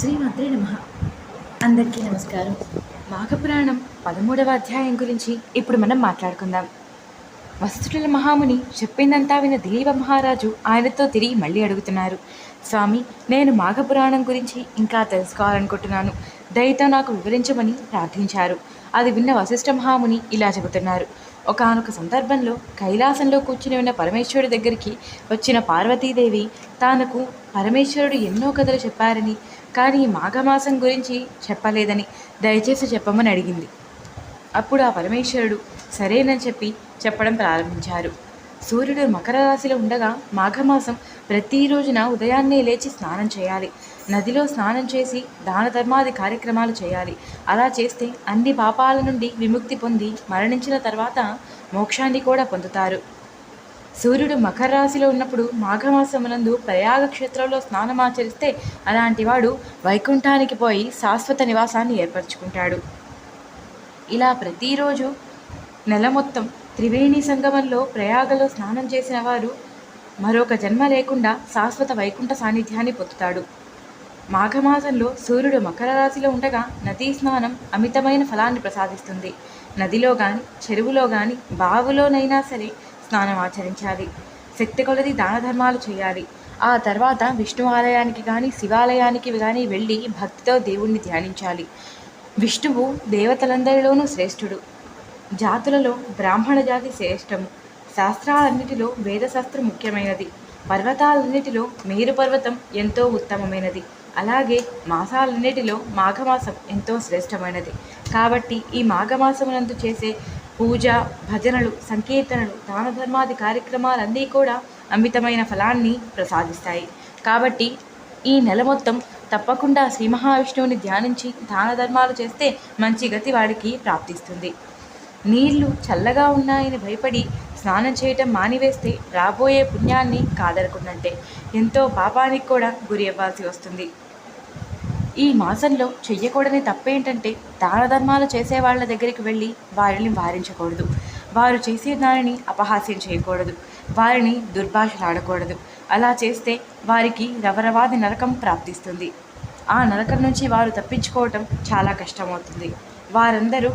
శ్రీమాత్రే నమ. అందరికీ నమస్కారం. మాఘపురాణం పదమూడవ అధ్యాయం గురించి ఇప్పుడు మనం మాట్లాడుకుందాం. వశిష్ఠుల మహాముని చెప్పిందంతా విన్న దిలీప మహారాజు ఆయనతో తిరిగి మళ్ళీ అడుగుతున్నారు. స్వామి నేను మాఘపురాణం గురించి ఇంకా తెలుసుకోవాలనుకుంటున్నాను. దయతో నాకు వివరించమని ప్రార్థించారు. అది విన్న వశిష్ఠ మహాముని ఇలా చెబుతున్నారు. ఒకనొక సందర్భంలో కైలాసంలో కూర్చుని ఉన్న పరమేశ్వరుడి దగ్గరికి వచ్చిన పార్వతీదేవి తానకు పరమేశ్వరుడు ఎన్నో కథలు చెప్పారని కానీ మాఘమాసం గురించి చెప్పలేదని దయచేసి చెప్పమని అడిగింది. అప్పుడు ఆ పరమేశ్వరుడు సరేనని చెప్పి చెప్పడం ప్రారంభించారు. సూర్యుడు మకర రాశిలో ఉండగా మాఘమాసం ప్రతిరోజున ఉదయాన్నే లేచి స్నానం చేయాలి. నదిలో స్నానం చేసి దాన ధర్మాది కార్యక్రమాలు చేయాలి. అలా చేస్తే అన్ని పాపాల నుండి విముక్తి పొంది మరణించిన తర్వాత మోక్షాన్ని కూడా పొందుతారు. సూర్యుడు మకర రాశిలో ఉన్నప్పుడు మాఘమాసమునందు ప్రయాగ క్షేత్రంలో స్నానమాచరిస్తే అలాంటివాడు వైకుంఠానికి పోయి శాశ్వత నివాసాన్ని ఏర్పరచుకుంటాడు. ఇలా ప్రతిరోజు నెల మొత్తం త్రివేణి సంగమంలో ప్రయాగలో స్నానం చేసిన వారు మరొక జన్మ లేకుండా శాశ్వత వైకుంఠ సాన్నిధ్యాన్ని పొందుతాడు. మాఘమాసంలో సూర్యుడు మకర రాశిలో ఉండగా నదీ స్నానం అమితమైన ఫలాన్ని ప్రసాదిస్తుంది. నదిలో కానీ చెరువులో కానీ బావులోనైనా సరే స్నానం ఆచరించాలి. శక్తి కొలది దాన ధర్మాలు చేయాలి. ఆ తర్వాత విష్ణు ఆలయానికి కానీ శివాలయానికి కానీ వెళ్ళి భక్తితో దేవుణ్ణి ధ్యానించాలి. విష్ణువు దేవతలందరిలోనూ శ్రేష్ఠుడు. జాతులలో బ్రాహ్మణ జాతి శ్రేష్టము. శాస్త్రాలన్నిటిలో వేదశాస్త్రం ముఖ్యమైనది. పర్వతాలన్నిటిలో మేరు పర్వతం ఎంతో ఉత్తమమైనది. అలాగే మాసాలన్నిటిలో మాఘమాసం ఎంతో శ్రేష్టమైనది. కాబట్టి ఈ మాఘమాసమునందు చేసే పూజ భజనలు సంకీర్తనలు దాన ధర్మాది కార్యక్రమాలన్నీ కూడా అమితమైన ఫలాన్ని ప్రసాదిస్తాయి. కాబట్టి ఈ నెల మొత్తం తప్పకుండా శ్రీ మహావిష్ణువుని ధ్యానించి దాన ధర్మాలు చేస్తే మంచి గతి వాడికి ప్రాప్తిస్తుంది. నీళ్ళు చల్లగా ఉన్నాయని భయపడి స్నానం చేయటం మానివేస్తే రాబోయే పుణ్యాన్ని కాదనుకున్నట్టే ఎంతో పాపానికి కూడా గురి అవ్వాల్సి వస్తుంది. ఈ మాసంలో చెయ్యకూడని తప్పేంటంటే దాన ధర్మాలు చేసే వాళ్ళ దగ్గరికి వెళ్ళి వారిని వారించకూడదు. వారు చేసే దానిని అపహాస్యం చేయకూడదు. వారిని దుర్భాషలాడకూడదు. అలా చేస్తే వారికి రవరవాది నరకం ప్రాప్తిస్తుంది. ఆ నరకం నుంచి వారు తప్పించుకోవటం చాలా కష్టమవుతుంది. వారందరూ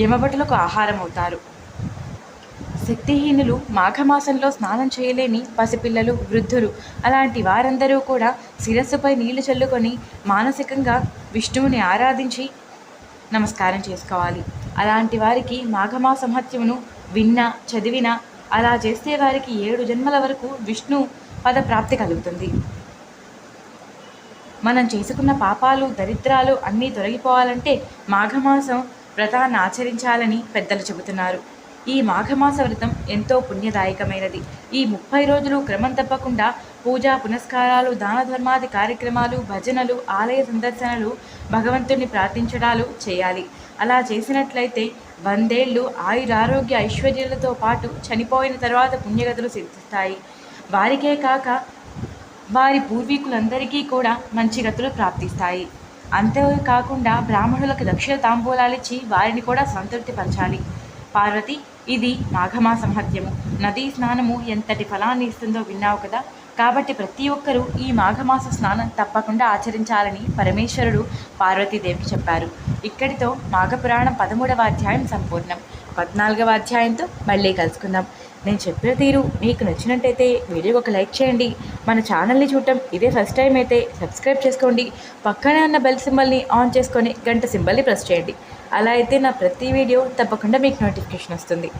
యమభటులకు ఆహారం అవుతారు శక్తిహీనులు మాఘమాసంలో స్నానం చేయలేని పసిపిల్లలు వృద్ధులు. అలాంటి వారందరూ కూడా శిరస్సుపై నీళ్ళు చల్లుకొని మానసికంగా విష్ణువుని ఆరాధించి నమస్కారం చేసుకోవాలి. అలాంటి వారికి మాఘమాస మహత్యమును విన్నా చదివినా అలా చేస్తే వారికి ఏడు జన్మల వరకు విష్ణు పద ప్రాప్తి కలుగుతుంది. మనం చేసుకున్న పాపాలు దరిద్రాలు అన్నీ తొలగిపోవాలంటే మాఘమాసం వ్రతాన్ని ఆచరించాలని పెద్దలు చెబుతున్నారు. ఈ మాఘమాస వ్రతం ఎంతో పుణ్యదాయకమైనది. ఈ ముప్పై రోజులు క్రమం తప్పకుండా పూజా పునస్కారాలు దాన ధర్మాది కార్యక్రమాలు భజనలు ఆలయ సందర్శనలు భగవంతుని ప్రార్థించడాలు చేయాలి. అలా చేసినట్లయితే వందేళ్ళు ఆయురారోగ్య ఐశ్వర్యాలతో పాటు చనిపోయిన తర్వాత పుణ్యగతులు సిద్ధిస్తాయి. వారికే కాక వారి పూర్వీకులందరికీ కూడా మంచి గతులు ప్రాప్తిస్తాయి. అంతేకాకుండా బ్రాహ్మణులకు దక్షిణ తాంబూలాలిచ్చి వారిని కూడా సంతృప్తిపరచాలి. పార్వతి ఇది మాఘమాస మహత్యము నదీ స్నానము ఎంతటి ఫలాన్ని ఇస్తుందో విన్నావు కదా? కాబట్టి ప్రతి ఒక్కరూ ఈ మాఘమాస స్నానం తప్పకుండా ఆచరించాలని పరమేశ్వరుడు పార్వతీదేవికి చెప్పారు. ఇక్కడితో మాఘపురాణం పదమూడవ అధ్యాయం సంపూర్ణం. పద్నాలుగవ అధ్యాయంతో మళ్ళీ కలుసుకుందాం. నేను చెప్పిన తీరు మీకు నచ్చినట్టయితే వీడియోకి ఒక లైక్ చేయండి. మన ఛానల్ని చూడటం ఇదే ఫస్ట్ టైం అయితే సబ్స్క్రైబ్ చేసుకోండి. పక్కనే ఉన్న బెల్ సింబల్ని ఆన్ చేసుకొని గంట సింబల్ని ప్రెస్ చేయండి. అలా అయితే నా ప్రతి వీడియో తప్పకుండా మీకు నోటిఫికేషన్ వస్తుంది.